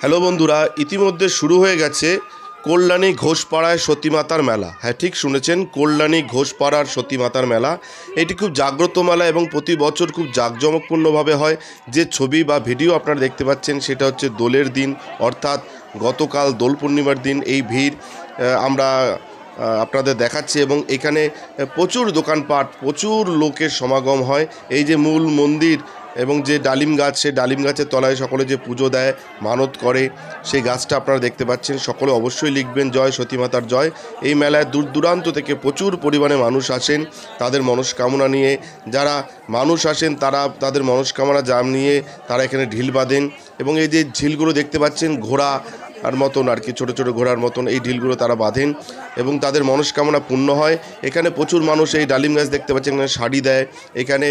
Hello বন্ধুরা, ইতিমধ্যে শুরু হয়ে গেছে কল্যাণী ঘোষপাড়ায় সতীমাতার মেলা। হ্যাঁ ঠিক শুনেছেন, কল্যাণী ঘোষপাড়ার সতীমাতার মেলা। এটি খুব জাগ্রত মেলা এবং প্রতি বছর খুব জাঁকজমকপূর্ণভাবে হয়। যে ছবি বা ভিডিও আপনারা দেখতে পাচ্ছেন, সেটা হচ্ছে দোলের দিন, অর্থাৎ গতকাল দোল পূর্ণিমার দিন এই ভিড় আমরা আপনাদের দেখাচ্ছি এবং এখানে প্রচুর দোকানপাট, প্রচুর লোকের সমাগম হয়। এই যে মূল মন্দির এবং যে ডালিম গাছ সে ডালিম গাছের তলায় সকলে যে পুজো দেয়, মানত করে, সেই গাছটা আপনারা দেখতে পাচ্ছেন। সকলে অবশ্যই লিখবেন, জয় সতীমাতার জয়। এই মেলায় দূর দূরান্ত থেকে প্রচুর পরিমাণে মানুষ আসেন তাদের মনস্কামনা নিয়ে। যারা মানুষ আসেন, তারা তাদের মনস্কামনা জাম নিয়ে তারা এখানে ঢিল বাঁধেন। এবং এই যে ঝিলগুলো দেখতে পাচ্ছেন, ঘোড়া আর মতন আর কি, ছোটো ছোটো ঘোড়ার মতন এই ঢিলগুলো তারা বাঁধেন এবং তাদের মনস্কামনা পূর্ণ হয়। এখানে প্রচুর মানুষ এই ডালিম গাছ দেখতে পাচ্ছেন, এখানে শাড়ি দেয়, এখানে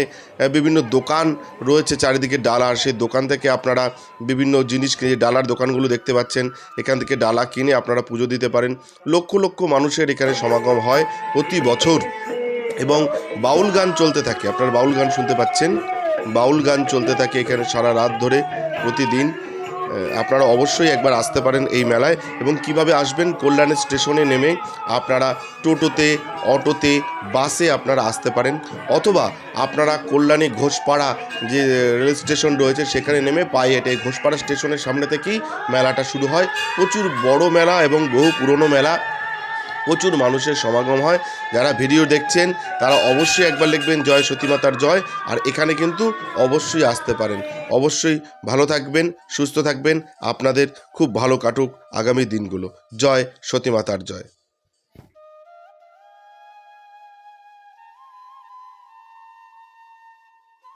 বিভিন্ন দোকান রয়েছে চারিদিকে ডালার সেই দোকান থেকে আপনারা বিভিন্ন জিনিস কিনে ডালার দোকানগুলো দেখতে পাচ্ছেন, এখান থেকে ডালা কিনে আপনারা পুজো দিতে পারেন। লক্ষ লক্ষ মানুষের এখানে সমাগম হয় প্রতি বছর এবং বাউল গান চলতে থাকে। আপনারা বাউল গান শুনতে পাচ্ছেন, বাউল গান চলতে থাকে এখানে সারা রাত ধরে প্রতিদিন। আপনারা অবশ্যই একবার আসতে পারেন এই মেলায় এবং কীভাবে আসবেন কল্যাণের স্টেশনে নেমে আপনারা টোটোতে, অটোতে, বাসে আপনারা আসতে পারেন অথবা আপনারা কল্যাণী ঘোষপাড়া যে রেল স্টেশন রয়েছে সেখানে নেমে পায়ে হেঁটে ঘোষপাড়া স্টেশনের সামনে থেকেই মেলাটা শুরু হয়। প্রচুর বড় মেলা এবং বহু পুরনো মেলা প্রচুর মানুষের সমাগম হয়। যারা ভিডিও দেখছেন, তারা অবশ্যই একবার লিখবেন জয় সতীমাতার জয়। আর এখানে কিন্তু অবশ্যই আসতে পারেন। অবশ্যই ভালো থাকবেন, সুস্থ থাকবেন। আপনাদের খুব ভালো কাটুক আগামী দিনগুলো। জয় সতীমাতার জয়।